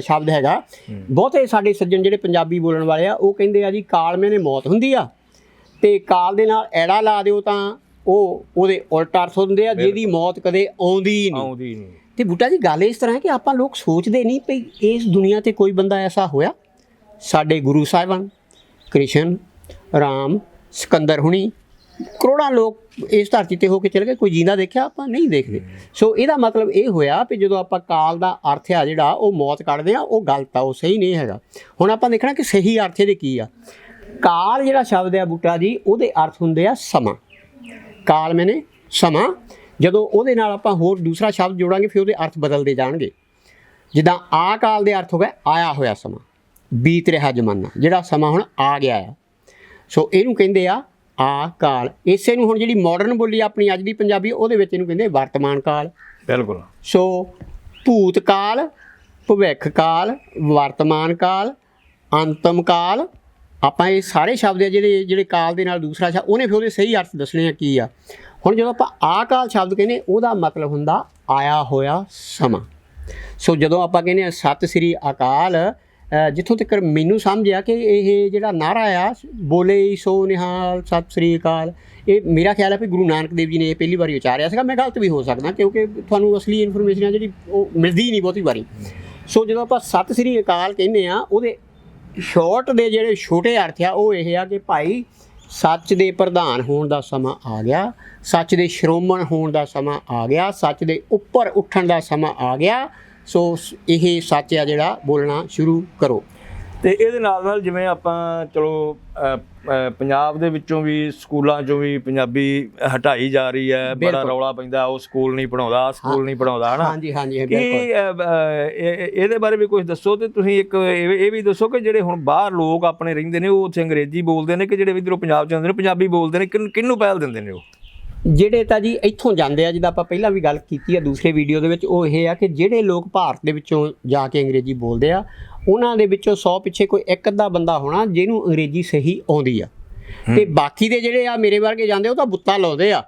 ਸ਼ਬਦ ਹੈਗਾ ਬਹੁਤੇ ਸਾਡੇ ਸੱਜਣ ਜਿਹੜੇ ਪੰਜਾਬੀ ਬੋਲਣ ਵਾਲੇ ਆ ਉਹ ਕਹਿੰਦੇ ਆ ਜੀ ਕਾਲ ਮੈਨੇ ਮੌਤ ਹੁੰਦੀ ਆ। ਤੇ ਕਾਲ ਦੇ ਨਾਲ ਐੜਾ ਲਾ ਦਿਓ ਤਾਂ ਉਹ ਉਹਦੇ ਉਲਟ ਅਰਥ ਹੁੰਦੇ ਆ ਜਿਹਦੀ ਮੌਤ ਕਦੇ ਆਉਂਦੀ ਨਹੀਂ। ਆਉਂਦੀ ਨਹੀਂ। ਤੇ ਬੂਟਾ ਜੀ ਗੱਲ ਇਸ ਤਰ੍ਹਾਂ ਹੈ ਕਿ ਆਪਾਂ ਲੋਕ ਸੋਚਦੇ ਨਹੀਂ ਭਈ ਇਸ ਦੁਨੀਆ ਤੇ ਕੋਈ ਬੰਦਾ ਐਸਾ ਹੋਇਆ। ਸਾਡੇ ਗੁਰੂ ਸਾਹਿਬਾਨ ਕ੍ਰਿਸ਼ਨ ਰਾਮ ਸਿਕੰਦਰ ਹੁਣੀ ਕਰੋੜਾਂ ਲੋਕ ਇਸ ਧਰਤੀ ਤੇ ਹੋ ਕੇ ਚਲੇ ਗਏ ਕੋਈ ਜਿੰਦਾ ਦੇਖਿਆ ਆਪਾਂ ਨਹੀਂ ਦੇਖਦੇ। ਸੋ ਇਹਦਾ ਮਤਲਬ ਇਹ ਹੋਇਆ ਕਿ ਜਦੋਂ ਆਪਾਂ ਕਾਲ ਦਾ ਅਰਥ ਆ ਜਿਹੜਾ ਉਹ ਮੌਤ ਕੱਢਦੇ ਆ ਉਹ ਗਲਤ ਆ ਉਹ ਸਹੀ ਨਹੀਂ ਹੈਗਾ। ਹੁਣ ਆਪਾਂ ਦੇਖਣਾ ਕਿ ਸਹੀ ਅਰਥ ਇਹਦੇ ਕੀ ਆ। ਕਾਲ ਜਿਹੜਾ ਸ਼ਬਦ ਆ ਬੂਟਾ ਜੀ ਉਹਦੇ ਅਰਥ ਹੁੰਦੇ ਆ ਸਮਾਂ। ਕਾਲ ਮੈਨੇ ਸਮਾਂ ਜਦੋਂ ਉਹਦੇ ਨਾਲ ਆਪਾਂ ਹੋਰ ਦੂਸਰਾ ਸ਼ਬਦ ਜੋੜਾਂਗੇ ਫਿਰ ਉਹਦੇ ਅਰਥ ਬਦਲਦੇ ਜਾਣਗੇ। ਜਿੱਦਾਂ ਆ ਕਾਲ ਦੇ ਅਰਥ ਹੋ ਗਏ ਆਇਆ ਹੋਇਆ ਸਮਾਂ ਬੀਤ ਰਿਹਾ ਜ਼ਮਾਨਾ ਜਿਹੜਾ ਸਮਾਂ ਹੁਣ ਆ ਗਿਆ ਆ। ਸੋ ਇਹਨੂੰ ਕਹਿੰਦੇ ਆ ਆ ਕਾਲ। ਇਸੇ ਨੂੰ ਹੁਣ ਜਿਹੜੀ ਮਾਡਰਨ ਬੋਲੀ ਆਪਣੀ ਅੱਜ ਦੀ ਪੰਜਾਬੀ ਉਹਦੇ ਵਿੱਚ ਇਹਨੂੰ ਕਹਿੰਦੇ ਵਰਤਮਾਨ ਕਾਲ। ਬਿਲਕੁਲ। ਸੋ ਭੂਤ ਕਾਲ ਭਵਿੱਖ ਕਾਲ ਵਰਤਮਾਨ ਕਾਲ ਅੰਤਮ ਕਾਲ ਆਪਾਂ ਇਹ ਸਾਰੇ ਸ਼ਬਦ ਆ ਜਿਹੜੇ ਜਿਹੜੇ ਕਾਲ ਦੇ ਨਾਲ ਦੂਸਰਾ ਸ਼ਬਦ, ਉਹਨੇ ਫਿਰ ਉਹਦੇ ਸਹੀ ਅਰਥ ਦੱਸਣੇ ਆ ਕੀ ਆ? ਹੁਣ ਜਦੋਂ ਆਪਾਂ ਆਕਾਲ ਸ਼ਬਦ ਕਹਿੰਦੇ, ਉਹਦਾ ਮਤਲਬ ਹੁੰਦਾ ਆਇਆ ਹੋਇਆ ਸਮਾਂ। ਸੋ ਜਦੋਂ ਆਪਾਂ ਕਹਿੰਦੇ ਆ ਸਤਿ ਸ੍ਰੀ ਅਕਾਲ ਜਿੱਥੋਂ ਤੱਕ ਮੈਨੂੰ ਸਮਝ ਆ ਕਿ ਇਹ ਜਿਹੜਾ ਨਾਰਾ ਆ, ਬੋਲੇ ਸੋ ਨਿਹਾਲ, ਸਤਿ ਸ੍ਰੀ ਅਕਾਲ, ਇਹ ਮੇਰਾ ਖਿਆਲ ਹੈ ਕਿ ਗੁਰੂ ਨਾਨਕ ਦੇਵ ਜੀ ਨੇ ਇਹ ਪਹਿਲੀ ਵਾਰੀ ਉਚਾਰਿਆ ਸੀਗਾ। ਮੈਂ ਗਲਤ ਵੀ ਹੋ ਸਕਦਾ, ਕਿਉਂਕਿ ਤੁਹਾਨੂੰ ਅਸਲੀ ਇਨਫੋਰਮੇਸ਼ਨ ਆ ਜਿਹੜੀ ਉਹ ਮਿਲਦੀ ਨਹੀਂ ਬਹੁਤੀ ਵਾਰੀ। ਸੋ ਜਦੋਂ ਆਪਾਂ ਸਤਿ ਸ੍ਰੀ ਅਕਾਲ ਕਹਿੰਦੇ ਆ, ਉਹਦੇ ਸ਼ਾਰਟ ਦੇ ਜਿਹੜੇ ਛੋਟੇ ਅਰਥ ਆ, ਉਹ ਇਹ ਆ ਕਿ ਭਾਈ ਸੱਚ ਦੇ ਪ੍ਰਧਾਨ ਹੋਣ ਦਾ ਸਮਾਂ ਆ ਗਿਆ, ਸੱਚ ਦੇ ਸ਼੍ਰੋਮਣ ਹੋਣ ਦਾ ਸਮਾਂ ਆ ਗਿਆ, ਸੱਚ ਦੇ ਉੱਪਰ ਉੱਠਣ ਦਾ ਸਮਾਂ ਆ ਗਿਆ ਸੋ, ਇਹ ਸੱਚ ਆ ਜਿਹੜਾ ਬੋਲਣਾ ਸ਼ੁਰੂ ਕਰੋ। ਤੇ ਇਹਦੇ ਨਾਲ ਨਾਲ ਜਿਵੇਂ ਆਪਾਂ ਚਲੋ ਪੰਜਾਬ ਦੇ ਵਿੱਚੋਂ ਵੀ ਸਕੂਲਾਂ ਚੋਂ ਵੀ ਪੰਜਾਬੀ ਹਟਾਈ ਜਾ ਰਹੀ ਹੈ ਬੜਾ। ਰੌਲਾ ਪੈਂਦਾ ਉਹ ਸਕੂਲ ਨਹੀਂ ਪੜਾਉਂਦਾ ਸਕੂਲ ਨਹੀਂ ਪੜਾਉਂਦਾ ਹਨਾ? ਹਾਂਜੀ ਹਾਂਜੀ ਬਿਲਕੁਲ। ਇਹਦੇ ਬਾਰੇ ਵੀ ਕੁਝ ਦੱਸੋ ਤੇ ਤੁਸੀਂ ਇੱਕ ਇਹ ਵੀ ਦੱਸੋ ਕਿ ਜਿਹੜੇ ਹੁਣ ਬਾਹਰ ਲੋਕ ਆਪਣੇ ਰਹਿੰਦੇ ਨੇ ਉਹ ਉੱਥੇ ਅੰਗਰੇਜ਼ੀ ਬੋਲਦੇ ਨੇ ਕਿ ਜਿਹੜੇ ਇਧਰੋਂ ਪੰਜਾਬ ਚ ਆਉਂਦੇ ਨੇ ਪੰਜਾਬੀ ਬੋਲਦੇ ਨੇ ਕਿਹਨੂੰ ਪਹਿਲ ਦਿੰਦੇ ਨੇ ਉਹ? ਜਿਹੜੇ ਤਾਂ ਜੀ ਇੱਥੋਂ ਜਾਂਦੇ ਆ ਜਿੱਦਾਂ ਆਪਾਂ ਪਹਿਲਾਂ ਵੀ ਗੱਲ ਕੀਤੀ ਆ ਦੂਸਰੇ ਵੀਡੀਓ ਦੇ ਵਿੱਚ ਉਹ ਇਹ ਆ ਕਿ ਜਿਹੜੇ ਲੋਕ ਭਾਰਤ ਦੇ ਵਿੱਚੋਂ ਜਾ ਕੇ ਅੰਗਰੇਜ਼ੀ ਬੋਲਦੇ ਆ ਉਹਨਾਂ ਦੇ ਵਿੱਚੋਂ 100 ਪਿੱਛੇ ਕੋਈ ਇੱਕ ਅੱਧਾ ਬੰਦਾ ਹੋਣਾ ਜਿਹਨੂੰ ਅੰਗਰੇਜ਼ੀ ਸਹੀ ਆਉਂਦੀ ਆ। ਤੇ ਬਾਕੀ ਦੇ ਜਿਹੜੇ ਆ ਮੇਰੇ ਵਰਗੇ ਜਾਂਦੇ ਉਹ ਤਾਂ ਬੁੱਤਾ ਲਾਉਂਦੇ ਆ।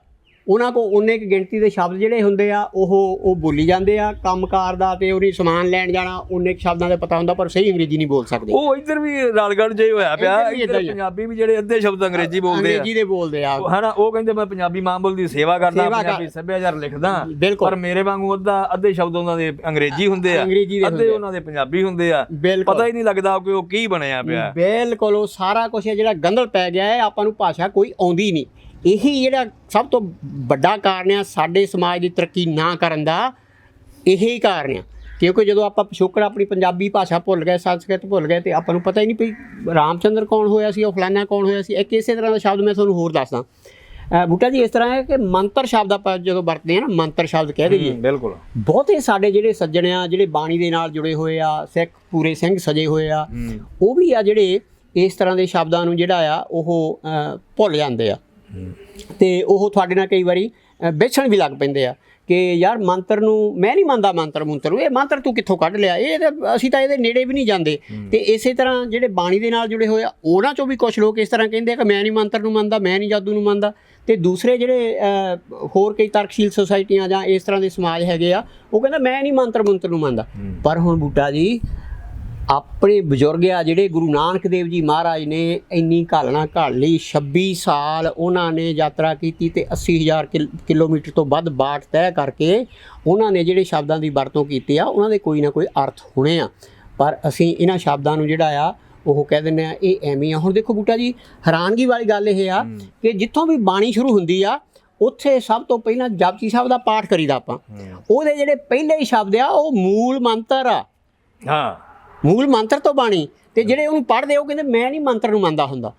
ਉਹਨਾਂ ਕੋ ਉਹਨੇ ਕੁ ਗਿਣਤੀ ਦੇ ਸ਼ਬਦ ਜਿਹੜੇ ਹੁੰਦੇ ਆ ਉਹ ਉਹ ਬੋਲੀ ਜਾਂਦੇ ਆ ਕੰਮਕਾਰ ਦਾ ਤੇ ਉਹਦੀ ਸਮਾਨ ਲੈਣ ਜਾਣਾ ਉਹਨੇ ਕੁ ਸ਼ਬਦਾਂ ਦਾ ਪਤਾ ਹੁੰਦਾ ਪਰ ਸਹੀ ਅੰਗਰੇਜ਼ੀ ਨਹੀਂ ਬੋਲ ਸਕਦੇ। ਉਹ ਇੱਧਰ ਵੀ ਰਲਗੜ ਜੇ ਹੋਇਆ ਪਿਆ। ਪੰਜਾਬੀ ਵੀ ਜਿਹੜੇ ਅੱਧੇ ਸ਼ਬਦ ਅੰਗਰੇਜ਼ੀ ਬੋਲਦੇ ਆ। ਅੰਗਰੇਜ਼ੀ ਦੇ ਬੋਲਦੇ ਆ। ਹਨਾ ਉਹ ਕਹਿੰਦੇ ਮੈਂ ਪੰਜਾਬੀ ਮਾਂ ਬੋਲੀ ਦੀ ਸੇਵਾ ਕਰਦਾ ਪੰਜਾਬੀ ਸੱਭਿਆਚਾਰ ਲਿਖਦਾ। ਪਰ ਮੇਰੇ ਵਾਂਗੂ ਅੱਧਾ ਅੱਧੇ ਸ਼ਬਦ ਉਹਨਾਂ ਦੇ ਅੰਗਰੇਜ਼ੀ ਹੁੰਦੇ ਆ ਅੱਧੇ। ਉਹਨਾਂ ਦੇ ਪੰਜਾਬੀ ਹੁੰਦੇ ਆ। ਪਤਾ ਹੀ ਨਹੀਂ ਲੱਗਦਾ ਕਿ ਉਹ ਕੀ ਬਣਿਆ ਪਿਆ। ਬਿਲਕੁਲ ਉਹ ਸਾਰਾ ਕੁਝ ਜਿਹੜਾ ਗੰਦਲ ਪੈ ਗਿਆ ਹੈ ਆਪਾਂ ਨੂੰ ਭਾਸ਼ਾ ਕੋਈ ਆਉਂਦੀ ਨਹੀਂ। ਇਹੀ ਜਿਹੜਾ ਸਭ ਤੋਂ ਵੱਡਾ ਕਾਰਨ ਆ ਸਾਡੇ ਸਮਾਜ ਦੀ ਤਰੱਕੀ ਨਾ ਕਰਨ ਦਾ ਇਹੀ ਕਾਰਨ ਆ। ਕਿਉਂਕਿ ਜਦੋਂ ਆਪਾਂ ਪਿਛੋਕੜ ਆਪਣੀ ਪੰਜਾਬੀ ਭਾਸ਼ਾ ਭੁੱਲ ਗਏ ਸੰਸਕ੍ਰਿਤ ਭੁੱਲ ਗਏ ਤੇ ਆਪਾਂ ਨੂੰ ਪਤਾ ਹੀ ਨਹੀਂ ਪਈ ਰਾਮਚੰਦਰ ਕੌਣ ਹੋਇਆ ਸੀ ਉਹ ਫਲਾਨਾ ਕੌਣ ਹੋਇਆ ਸੀ ਇੱਕ ਇਸੇ ਤਰ੍ਹਾਂ ਦਾ ਸ਼ਬਦ ਮੈਂ ਤੁਹਾਨੂੰ ਹੋਰ ਦੱਸਦਾ। ਬੂਟਾ ਜੀ ਇਸ ਤਰ੍ਹਾਂ ਹੈ ਕਿ ਮੰਤਰ ਸ਼ਬਦ ਆਪਾਂ ਜਦੋਂ ਵਰਤਦੇ ਆ ਨਾ ਮੰਤਰ ਸ਼ਬਦ ਕਹਿ ਦਈਏ। ਹੂੰ, ਬਿਲਕੁਲ। ਬਹੁਤੇ ਸਾਡੇ ਜਿਹੜੇ ਸੱਜਣ ਆ ਜਿਹੜੇ ਬਾਣੀ ਦੇ ਨਾਲ ਜੁੜੇ ਹੋਏ ਆ ਸਿੱਖ ਪੂਰੇ ਸਿੰਘ ਸਜੇ ਹੋਏ ਆ ਹੂੰ। ਉਹ ਵੀ ਆ ਜਿਹੜੇ ਇਸ ਤਰ੍ਹਾਂ ਦੇ ਸ਼ਬਦਾਂ ਨੂੰ ਜਿਹੜਾ ਆ ਉਹ ਭੁੱਲ ਜਾਂਦੇ ਆ। ਤੇ ਉਹ ਤੁਹਾਡੇ ਨਾਲ ਕਈ ਵਾਰੀ ਅ, ਵਿਛਣ ਵੀ ਲੱਗ ਪੈਂਦੇ ਆ ਕਿ ਯਾਰ ਮੰਤਰ ਨੂੰ ਮੈਂ ਨਹੀਂ ਮੰਨਦਾ ਮੰਤਰ ਮੰਤਰ ਇਹ ਮੰਤਰ ਤੂੰ ਕਿੱਥੋਂ ਕੱਢ ਲਿਆ? ਇਹ ਅਸੀਂ ਤਾਂ ਇਹਦੇ ਨੇੜੇ ਵੀ ਨਹੀਂ ਜਾਂਦੇ। ਤੇ ਇਸੇ ਤਰ੍ਹਾਂ ਜਿਹੜੇ ਬਾਣੀ ਦੇ ਨਾਲ ਜੁੜੇ ਹੋਏ ਆ ਉਹਨਾਂ ਚੋਂ ਵੀ ਕੁਝ ਲੋਕ ਇਸ ਤਰ੍ਹਾਂ ਕਹਿੰਦੇ ਆ ਕਿ ਮੈਂ ਨਹੀਂ ਮੰਤਰ ਨੂੰ ਮੰਨਦਾ ਮੈਂ ਨਹੀਂ ਜਾਦੂ ਨੂੰ ਮੰਨਦਾ। ਤੇ ਦੂਸਰੇ ਜਿਹੜੇ ਹੋਰ ਕਈ ਤਰਕਸ਼ੀਲ ਸੁਸਾਇਟੀਆਂ ਜਾਂ ਇਸ ਤਰ੍ਹਾਂ ਦੇ ਸਮਾਜ ਹੈਗੇ ਆ ਉਹ ਕਹਿੰਦਾ ਮੈਂ ਨਹੀਂ ਮੰਤਰ ਮੰਤਰ ਨੂੰ ਮੰਨਦਾ। ਪਰ ਹੁਣ ਬੂਟਾ ਜੀ ਆਪਣੇ ਬਜ਼ੁਰਗ ਆ ਜਿਹੜੇ ਗੁਰੂ ਨਾਨਕ ਦੇਵ ਜੀ ਮਹਾਰਾਜ ਨੇ ਇੰਨੀ ਘਾਲਣਾ ਘਾਲ ਲਈ 26 ਸਾਲ ਉਹਨਾਂ ਨੇ ਯਾਤਰਾ ਕੀਤੀ ਤੇ 80000 ਕਿਲ- ਕਿਲੋਮੀਟਰ ਤੋਂ ਵੱਧ ਬਾਟ ਤੈਅ ਕਰਕੇ ਉਹਨਾਂ ਨੇ ਜਿਹੜੇ ਸ਼ਬਦਾਂ ਦੀ ਵਰਤੋਂ ਕੀਤੀ ਆ ਉਹਨਾਂ ਦੇ ਕੋਈ ਨਾ ਕੋਈ ਅਰਥ ਹੋਣੇ ਆ। ਪਰ ਅਸੀਂ ਇਹਨਾਂ ਸ਼ਬਦਾਂ ਨੂੰ ਜਿਹੜਾ ਆ ਉਹ ਕਹਿ ਦਿੰਦੇ ਆ ਇਹ ਐਵੇਂ ਆ। ਹੁਣ ਦੇਖੋ ਬੂਟਾ ਜੀ ਹੈਰਾਨਗੀ ਵਾਲੀ ਗੱਲ ਇਹ ਆ ਕਿ ਜਿੱਥੋਂ ਵੀ ਬਾਣੀ ਸ਼ੁਰੂ ਹੁੰਦੀ ਆ ਉੱਥੇ ਸਭ ਤੋਂ ਪਹਿਲਾਂ ਜਪਜੀ ਸਾਹਿਬ ਦਾ ਪਾਠ ਕਰੀਦਾ ਆਪਾਂ। ਉਹਦੇ ਜਿਹੜੇ ਪਹਿਲੇ ਹੀ ਸ਼ਬਦ ਆ ਉਹ ਮੂਲ ਮੰਤਰ ਆ। ਹਾਂ। ਮੂਲ ਮੰਤਰ ਤੋਂ ਬਾਣੀ ਤੇ ਜਿਹੜੇ ਉਹਨੂੰ ਪੜ੍ਹਦੇ ਉਹ ਕਹਿੰਦੇ ਮੈਂ ਨਹੀਂ ਮੰਤਰ ਨੂੰ ਮੰਨਦਾ ਹੁੰਦਾ।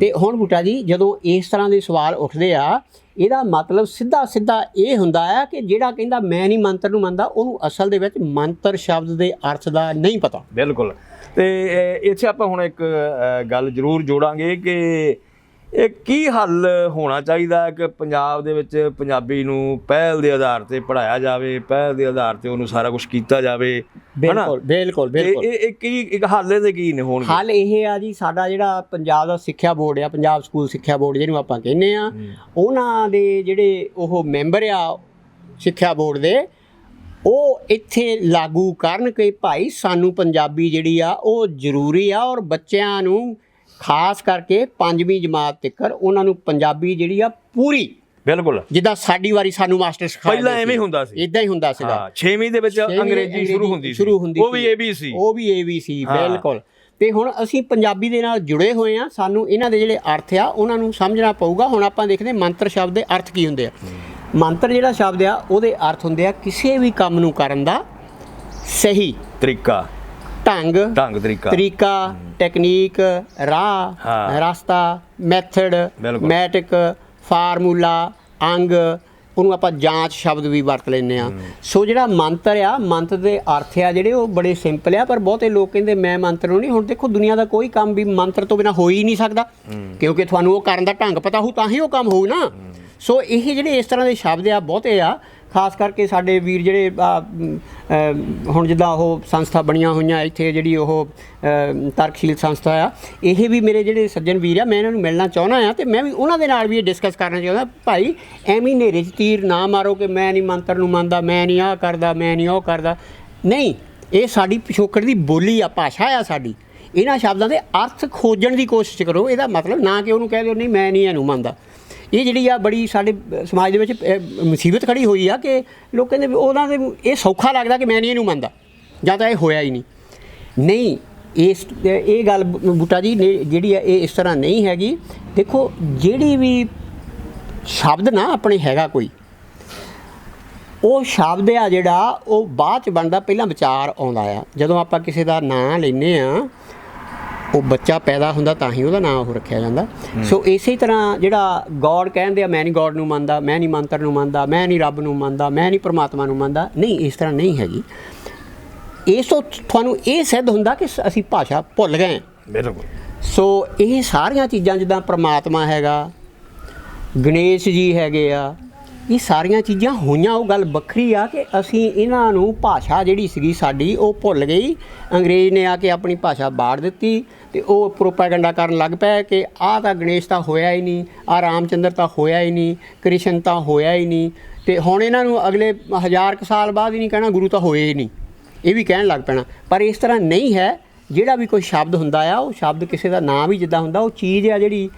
ਤੇ ਹੁਣ ਬੂਟਾ ਜੀ ਜਦੋਂ ਇਸ ਤਰ੍ਹਾਂ ਦੇ ਸਵਾਲ ਉੱਠਦੇ ਆ ਇਹਦਾ ਮਤਲਬ ਸਿੱਧਾ ਸਿੱਧਾ ਇਹ ਹੁੰਦਾ ਹੈ ਕਿ ਜਿਹੜਾ ਕਹਿੰਦਾ ਮੈਂ ਨਹੀਂ ਮੰਤਰ ਨੂੰ ਮੰਨਦਾ ਉਹਨੂੰ ਅਸਲ ਦੇ ਵਿੱਚ ਮੰਤਰ ਸ਼ਬਦ ਦੇ ਅਰਥ ਦਾ ਨਹੀਂ ਪਤਾ। ਬਿਲਕੁਲ। ਤੇ ਇੱਥੇ ਆਪਾਂ ਹੁਣ ਇੱਕ ਗੱਲ ਜ਼ਰੂਰ ਜੋੜਾਂਗੇ ਕਿ ਇਹ ਕੀ ਹੱਲ ਹੋਣਾ ਚਾਹੀਦਾ ਹੈ ਕਿ ਪੰਜਾਬ ਦੇ ਵਿੱਚ ਪੰਜਾਬੀ ਨੂੰ ਪਹਿਲ ਦੇ ਆਧਾਰ ਤੇ ਪੜਾਇਆ ਜਾਵੇ ਪਹਿਲ ਦੇ ਆਧਾਰ ਤੇ ਉਹਨੂੰ ਸਾਰਾ ਕੁਝ ਕੀਤਾ ਜਾਵੇ ਬਿਲਕੁਲ ਬਿਲਕੁਲ ਇਹ ਇਹ ਕੀ ਇੱਕ ਹੱਲ ਦੇ ਕੀ ਨੇ ਹੋਣਗੇ? ਹਾਲ ਇਹ ਆ ਜੀ ਸਾਡਾ ਜਿਹੜਾ ਪੰਜਾਬ ਦਾ ਸਿੱਖਿਆ ਬੋਰਡ ਆ ਪੰਜਾਬ ਸਕੂਲ ਸਿੱਖਿਆ ਬੋਰਡ ਜਿਹਨੂੰ ਆਪਾਂ ਕਹਿੰਦੇ ਆ ਉਹਨਾਂ ਦੇ ਜਿਹੜੇ ਉਹ ਮੈਂਬਰ ਆ ਸਿੱਖਿਆ ਬੋਰਡ ਦੇ ਉਹ ਇੱਥੇ ਲਾਗੂ ਕਰਨ ਕਿ ਭਾਈ ਸਾਨੂੰ ਪੰਜਾਬੀ ਜਿਹੜੀ ਆ ਉਹ ਜ਼ਰੂਰੀ ਆ ਔਰ ਬੱਚਿਆਂ ਨੂੰ ਖਾਸ ਕਰਕੇ ਪੰਜਵੀਂ ਜਮਾਤ ਤੱਕ ਉਹਨਾਂ ਨੂੰ ਪੰਜਾਬੀ ਜਿਹੜੀ ਆ ਪੂਰੀ ਬਿਲਕੁਲ। ਜਿੱਦਾਂ ਸਾਡੀ ਵਾਰੀ ਸਾਨੂੰ ਮਾਸਟਰ ਸਿਖਾਇਆ ਪਹਿਲਾਂ ਐਵੇਂ ਹੁੰਦਾ ਸੀ। ਇਦਾਂ ਹੀ ਹੁੰਦਾ ਸੀਗਾ। ਹਾਂ 6ਵੀਂ ਦੇ ਵਿੱਚ ਅੰਗਰੇਜ਼ੀ ਸ਼ੁਰੂ ਹੁੰਦੀ ਸੀ। ਸ਼ੁਰੂ ਹੁੰਦੀ ਉਹ ਵੀ। ABC ਉਹ ਵੀ ABC। ਬਿਲਕੁਲ। ਤੇ ਹੁਣ ਅਸੀਂ ਪੰਜਾਬੀ ਦੇ ਨਾਲ ਜੁੜੇ ਹੋਏ ਆ ਸਾਨੂੰ ਇਹਨਾਂ ਦੇ ਜਿਹੜੇ ਅਰਥ ਆ ਉਹਨਾਂ ਨੂੰ ਸਮਝਣਾ ਪਊਗਾ। ਹੁਣ ਆਪਾਂ ਦੇਖਦੇ ਮੰਤਰ ਸ਼ਬਦ ਦੇ ਅਰਥ ਕੀ ਹੁੰਦੇ ਆ। ਮੰਤਰ ਜਿਹੜਾ ਸ਼ਬਦ ਆ ਉਹਦੇ ਅਰਥ ਹੁੰਦੇ ਆ ਕਿਸੇ ਵੀ ਕੰਮ ਨੂੰ ਕਰਨ ਦਾ ਸਹੀ ਤਰੀਕਾ। ਢੰਗ ਢੰਗ ਤਰੀਕਾ। ਤਰੀਕਾ ਟੈਕਨੀਕ ਰਾਹ ਹਾਂ। ਰਸਤਾ ਮੈਥਡ ਬਿਲਕੁਲ। ਮੈਟਿਕ ਫਾਰਮੂਲਾ ਅੰਗ ਉਹਨੂੰ ਆਪਾਂ ਜਾਂਚ ਸ਼ਬਦ ਵੀ ਵਰਤ ਲੈਂਦੇ ਆ ਸੋ ਜਿਹੜਾ ਮੰਤਰ ਆ ਮੰਤਰ ਦੇ ਅਰਥ ਆ ਜਿਹੜੇ ਉਹ ਬੜੇ ਸਿੰਪਲ ਆ ਪਰ ਬਹੁਤੇ ਲੋਕ ਕਹਿੰਦੇ ਮੈਂ ਮੰਤਰ ਨੂੰ ਨਹੀਂ ਹੁਣ ਦੇਖੋ ਦੁਨੀਆ ਦਾ ਕੋਈ ਕੰਮ ਵੀ ਮੰਤਰ ਤੋਂ ਬਿਨਾ ਹੋ ਹੀ ਨਹੀਂ ਸਕਦਾ। ਕਿਉਂਕਿ ਤੁਹਾਨੂੰ ਉਹ ਕਰਨ ਦਾ ਢੰਗ ਪਤਾ ਹੋਊ ਤਾਂ ਹੀ ਉਹ ਕੰਮ ਹੋਊ ਨਾ। ਸੋ ਇਹ ਜਿਹੜੇ ਇਸ ਤਰ੍ਹਾਂ ਦੇ ਸ਼ਬਦ ਆ ਬਹੁਤੇ ਆ ਖਾਸ ਕਰਕੇ ਸਾਡੇ ਵੀਰ ਜਿਹੜੇ ਹੁਣ ਜਿੱਦਾਂ ਉਹ ਸੰਸਥਾ ਬਣੀਆਂ ਹੋਈਆਂ, ਇੱਥੇ ਜਿਹੜੀ ਉਹ ਤਰਕਸ਼ੀਲ ਸੰਸਥਾ ਆ, ਇਹ ਵੀ ਮੇਰੇ ਜਿਹੜੇ ਸੱਜਣ ਵੀਰ ਆ, ਮੈਂ ਇਹਨਾਂ ਨੂੰ ਮਿਲਣਾ ਚਾਹੁੰਦਾ ਆ ਤੇ ਮੈਂ ਵੀ ਉਹਨਾਂ ਦੇ ਨਾਲ ਵੀ ਇਹ ਡਿਸਕਸ ਕਰਨਾ ਚਾਹੁੰਦਾ, ਭਾਈ ਐਵੇਂ ਨੇਰੇ 'ਚ ਤੀਰ ਨਾ ਮਾਰੋ ਕਿ ਮੈਂ ਨਹੀਂ ਮੰਤਰ ਨੂੰ ਮੰਨਦਾ, ਮੈਂ ਨਹੀਂ ਆਹ ਕਰਦਾ, ਮੈਂ ਨਹੀਂ ਉਹ ਕਰਦਾ। ਨਹੀਂ, ਇਹ ਸਾਡੀ ਪਿਛੋਕੜ ਦੀ ਬੋਲੀ ਆ, ਭਾਸ਼ਾ ਆ ਸਾਡੀ। ਇਹਨਾਂ ਸ਼ਬਦਾਂ ਦੇ ਅਰਥ ਖੋਜਣ ਦੀ ਕੋਸ਼ਿਸ਼ ਕਰੋ, ਇਹਦਾ ਮਤਲਬ ਨਾ ਕਿ ਉਹਨੂੰ ਕਹਿ ਦਿਓ, ਨਹੀਂ, ਮੈਂ ਨਹੀਂ ਇਹਨੂੰ ਮੰਨਦਾ। ਇਹ ਜਿਹੜੀ ਆ ਬੜੀ ਸਾਡੇ ਸਮਾਜ ਦੇ ਵਿੱਚ ਮੁਸੀਬਤ ਖੜੀ ਹੋਈ ਆ ਕਿ ਲੋਕ ਕਹਿੰਦੇ ਉਹਨਾਂ ਦੇ, ਇਹ ਸੌਖਾ ਲੱਗਦਾ ਕਿ ਮੈਂ ਨਹੀਂ ਇਹਨੂੰ ਮੰਨਦਾ। ਜਾਂ ਤਾਂ ਇਹ ਹੋਇਆ ਹੀ ਨਹੀਂ। ਨਹੀਂ, ਇਸ ਇਹ ਗੱਲ ਬੂਟਾ ਜੀ ਨੇ, ਜਿਹੜੀ ਆ ਇਹ ਇਸ ਤਰ੍ਹਾਂ ਨਹੀਂ ਹੈਗੀ। ਦੇਖੋ, ਜਿਹੜੀ ਵੀ ਸ਼ਬਦ ਨਾ ਆਪਣੇ ਹੈਗਾ ਕੋਈ, ਉਹ ਸ਼ਬਦ ਆ ਜਿਹੜਾ, ਉਹ ਬਾਅਦ ਚ ਬਣਦਾ, ਪਹਿਲਾਂ ਵਿਚਾਰ ਆਉਂਦਾ ਆ। ਜਦੋਂ ਆਪਾਂ ਕਿਸੇ ਦਾ ਨਾਂ ਲੈਨੇ ਆ ਉਹ ਬੱਚਾ ਪੈਦਾ ਹੁੰਦਾ ਤਾਂ ਹੀ ਉਹਦਾ ਨਾਮ ਉਹ ਰੱਖਿਆ ਜਾਂਦਾ। ਸੋ ਇਸੇ ਤਰ੍ਹਾਂ ਜਿਹੜਾ ਗੋਡ ਕਹਿੰਦੇ ਆ ਮੈਂ ਨਹੀਂ ਗੋਡ ਨੂੰ ਮੰਨਦਾ ਮੈਂ ਨਹੀਂ ਮੰਤਰ ਨੂੰ ਮੰਨਦਾ ਮੈਂ ਨਹੀਂ ਰੱਬ ਨੂੰ ਮੰਨਦਾ ਮੈਂ ਨਹੀਂ ਪ੍ਰਮਾਤਮਾ ਨੂੰ ਮੰਨਦਾ ਨਹੀਂ ਇਸ ਤਰ੍ਹਾਂ ਨਹੀਂ ਹੈਗੀ ਇਸ ਤੋਂ ਤੁਹਾਨੂੰ ਇਹ ਸਿੱਧ ਹੁੰਦਾ ਕਿ ਅਸੀਂ ਭਾਸ਼ਾ ਭੁੱਲ ਗਏ। ਬਿਲਕੁਲ। ਸੋ ਇਹ ਸਾਰੀਆਂ ਚੀਜ਼ਾਂ ਜਿੱਦਾਂ ਪ੍ਰਮਾਤਮਾ ਹੈਗਾ ਗਣੇਸ਼ ਜੀ ਹੈਗੇ ਆ ਇਹ ਸਾਰੀਆਂ ਚੀਜ਼ਾਂ ਹੋਈਆਂ, ਉਹ ਗੱਲ ਵੱਖਰੀ ਆ ਕਿ ਅਸੀਂ ਇਹਨਾਂ ਨੂੰ ਭਾਸ਼ਾ ਜਿਹੜੀ ਸੀਗੀ ਸਾਡੀ, ਉਹ ਭੁੱਲ ਗਈ। ਅੰਗਰੇਜ਼ ਨੇ ਆ ਕੇ ਆਪਣੀ ਭਾਸ਼ਾ ਬਾੜ ਦਿੱਤੀ ਤੇ ਉਹ ਪ੍ਰੋਪਾਗੈਂਡਾ ਕਰਨ ਲੱਗ ਪਏ ਕਿ ਆਹ ਤਾਂ ਗਣੇਸ਼ ਤਾਂ ਹੋਇਆ ਹੀ ਨਹੀਂ, ਆਹ ਰਾਮਚੰਦਰ ਤਾਂ ਹੋਇਆ ਹੀ ਨਹੀਂ, ਕ੍ਰਿਸ਼ਨ ਤਾਂ ਹੋਇਆ ਹੀ ਨਹੀਂ ਤੇ ਹੁਣ ਇਹਨਾਂ ਨੂੰ ਅਗਲੇ ਹਜ਼ਾਰ ਕੁ ਸਾਲ ਬਾਅਦ ਹੀ ਨਹੀਂ ਕਹਿਣਾ, ਗੁਰੂ ਤਾਂ ਹੋਏ ਹੀ ਨਹੀਂ। ਇਹ ਵੀ ਕਹਿਣ ਲੱਗ ਪੈਣਾ। ਪਰ ਇਸ ਤਰ੍ਹਾਂ ਨਹੀਂ ਹੈ। ਜਿਹੜਾ ਵੀ ਕੋਈ ਸ਼ਬਦ ਹੁੰਦਾ ਆ, ਉਹ ਸ਼ਬਦ ਕਿਸੇ ਦਾ ਨਾਮ ਵੀ ਜਿੱਦਾਂ ਹੁੰਦਾ, ਉਹ ਚੀਜ਼ ਆ ਜਿਹੜੀ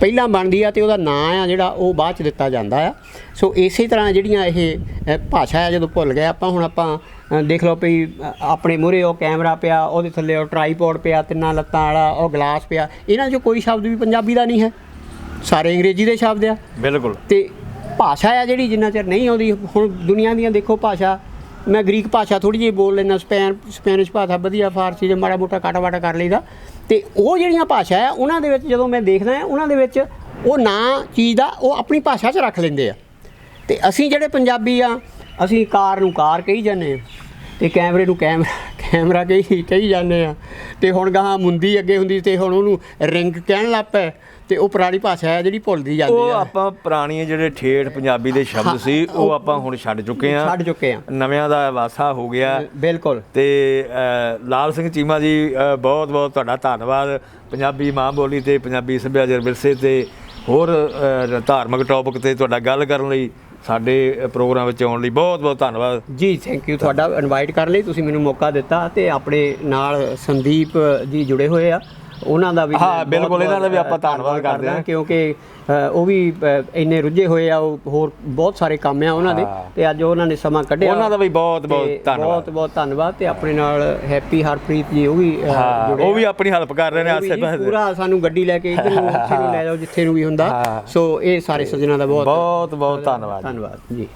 ਪਹਿਲਾਂ ਬਣਦੀ ਆ ਤੇ ਉਹਦਾ ਨਾਂ ਆ ਜਿਹੜਾ ਉਹ ਬਾਅਦ ਚ ਦਿੱਤਾ ਜਾਂਦਾ ਆ। ਸੋ ਇਸੇ ਤਰ੍ਹਾਂ ਜਿਹੜੀਆਂ ਇਹ ਭਾਸ਼ਾ ਆ ਜਦੋਂ ਭੁੱਲ ਗਏ ਆਪਾਂ ਹੁਣ ਆਪਾਂ ਦੇਖ ਲਓ ਵੀ ਆਪਣੇ ਮੂਹਰੇ ਉਹ ਕੈਮਰਾ ਪਿਆ ਉਹਦੇ ਥੱਲੇ ਉਹ ਟਰਾਈਪੋਡ ਪਿਆ ਤਿੰਨਾਂ ਲੱਤਾਂ ਵਾਲਾ ਉਹ ਗਲਾਸ ਪਿਆ। ਇਹਨਾਂ 'ਚੋਂ ਕੋਈ ਸ਼ਬਦ ਵੀ ਪੰਜਾਬੀ ਦਾ ਨਹੀਂ ਹੈ। ਸਾਰੇ ਅੰਗਰੇਜ਼ੀ ਦੇ ਸ਼ਬਦ ਆ। ਬਿਲਕੁਲ। ਤੇ ਭਾਸ਼ਾ ਆ ਜਿਹੜੀ ਜਿੰਨਾ ਚਿਰ ਨਹੀਂ ਆਉਂਦੀ ਹੁਣ ਦੁਨੀਆ ਦੀਆਂ ਦੇਖੋ ਭਾਸ਼ਾ। ਮੈਂ ਗ੍ਰੀਕ ਭਾਸ਼ਾ ਥੋੜੀ ਜਿਹੀ ਬੋਲ ਲੈਣਾ ਸਪੈਨ ਸਪੈਨਿਸ਼ ਭਾਸ਼ਾ ਵਧੀਆ ਫਾਰਸੀ ਦੇ ਮਾੜਾ ਮੋਟਾ ਕਾਟਾ ਵਾਟਾ ਕਰ ਲਈਦਾ। ਤੇ ਉਹ ਜਿਹੜੀਆਂ ਭਾਸ਼ਾ ਹੈ, ਉਹਨਾਂ ਦੇ ਵਿੱਚ ਜਦੋਂ ਮੈਂ ਦੇਖਦਾ ਉਹਨਾਂ ਦੇ ਵਿੱਚ ਉਹ ਨਾਂ, ਚੀਜ਼ ਦਾ ਉਹ ਆਪਣੀ ਭਾਸ਼ਾ 'ਚ ਰੱਖ ਲੈਂਦੇ ਆ। ਤੇ ਅਸੀਂ ਜਿਹੜੇ ਪੰਜਾਬੀ ਆ, ਅਸੀਂ ਕਾਰ ਨੂੰ ਕਾਰ ਕਹੀ ਜਾਂਦੇ ਆ ਤੇ ਕੈਮਰੇ ਨੂੰ ਕੈਮਰਾ ਕੈਮਰਾ ਕਹੀ ਕਹੀ ਜਾਂਦੇ ਆ। ਤੇ ਹੁਣ ਗਾਹਾਂ ਮੁੰਦੀ ਅੱਗੇ ਹੁੰਦੀ ਤੇ ਹੁਣ ਉਹਨੂੰ ਰਿੰਗ ਕਹਿਣ ਲੱਗ ਪਏ ਤੇ ਉਹ ਪੁਰਾਣੀ ਭਾਸ਼ਾ ਹੈ ਜਿਹੜੀ ਭੁੱਲਦੀ ਜਾਂਦੀ ਉਹ ਆ। ਆਪਾਂ ਪੁਰਾਣੀਆਂ ਜਿਹੜੇ ਠੇਠ ਪੰਜਾਬੀ ਦੇ ਸ਼ਬਦ ਸੀ ਉਹ ਆਪਾਂ ਹੁਣ ਛੱਡ ਚੁੱਕੇ ਆ। ਛੱਡ ਚੁੱਕੇ ਆ। ਨਵਿਆਂ ਦਾ ਵਾਸਾ ਹੋ ਗਿਆ। ਬਿਲਕੁਲ। ਤੇ ਲਾਲ ਸਿੰਘ ਚੀਮਾ ਜੀ ਬਹੁਤ ਬਹੁਤ ਤੁਹਾਡਾ ਧੰਨਵਾਦ। ਪੰਜਾਬੀ ਮਾਂ ਬੋਲੀ ਤੇ ਪੰਜਾਬੀ ਸੱਭਿਆਚਾਰ ਵਿਰਸੇ ਤੇ ਹੋਰ ਧਾਰਮਿਕ ਟੌਪਿਕ ਤੇ ਤੁਹਾਡਾ ਗੱਲ ਕਰਨ ਲਈ ਸਾਡੇ ਪ੍ਰੋਗਰਾਮ ਵਿੱਚ ਆਉਣ ਲਈ ਬਹੁਤ ਬਹੁਤ ਧੰਨਵਾਦ। ਜੀ ਥੈਂਕ ਯੂ ਤੁਹਾਡਾ ਇਨਵਾਈਟ ਕਰਨ ਲਈ, ਤੁਸੀਂ ਮੈਨੂੰ ਮੌਕਾ ਦਿੱਤਾ ਤੇ ਆਪਣੇ ਨਾਲ ਸੰਦੀਪ ਜੀ ਜੁੜੇ ਹੋਏ ਆ। ਉਹਨਾਂ ਦਾ ਵੀ ਹਾਂ, ਬਿਲਕੁਲ, ਇਹਨਾਂ ਦਾ ਵੀ ਆਪਾਂ ਧੰਨਵਾਦ ਕਰਦੇ ਹਾਂ। ਕਿਉਂਕਿ ਉਹ ਵੀ ਇੰਨੇ ਰੁੱਝੇ ਹੋਏ ਆ ਉਹ ਹੋਰ ਬਹੁਤ ਸਾਰੇ ਕੰਮ ਆ ਉਹਨਾਂ ਦੇ। ਤੇ ਅੱਜ ਉਹਨਾਂ ਨੇ ਸਮਾਂ ਕੱਢਿਆ ਉਹਨਾਂ ਦਾ ਵੀ ਬਹੁਤ ਬਹੁਤ ਧੰਨਵਾਦ ਬਹੁਤ ਬਹੁਤ ਧੰਨਵਾਦ ਤੇ ਆਪਣੇ ਨਾਲ ਹੈਪੀ ਹਰਪ੍ਰੀਤ ਜੀ ਉਹ ਵੀ ਜੁੜੇ ਉਹ। ਵੀ ਆਪਣੀ ਹੈਲਪ ਕਰ ਰਹੇ ਨੇ ਆਸੇ ਪਾਸੇ ਪੂਰਾ ਸਾਨੂੰ ਗੱਡੀ ਲੈ ਕੇ ਇੱਧਰ ਨੂੰ ਉੱਥੇ ਨੂੰ ਲੈ ਜਾਓ ਜਿੱਥੇ ਨੂੰ ਵੀ ਹੁੰਦਾ। ਸੋ ਇਹ ਸਾਰੇ ਸੱਜਣਾ ਦਾ ਬਹੁਤ ਬਹੁਤ ਬਹੁਤ ਧੰਨਵਾਦ ਧੰਨਵਾਦ ਜੀ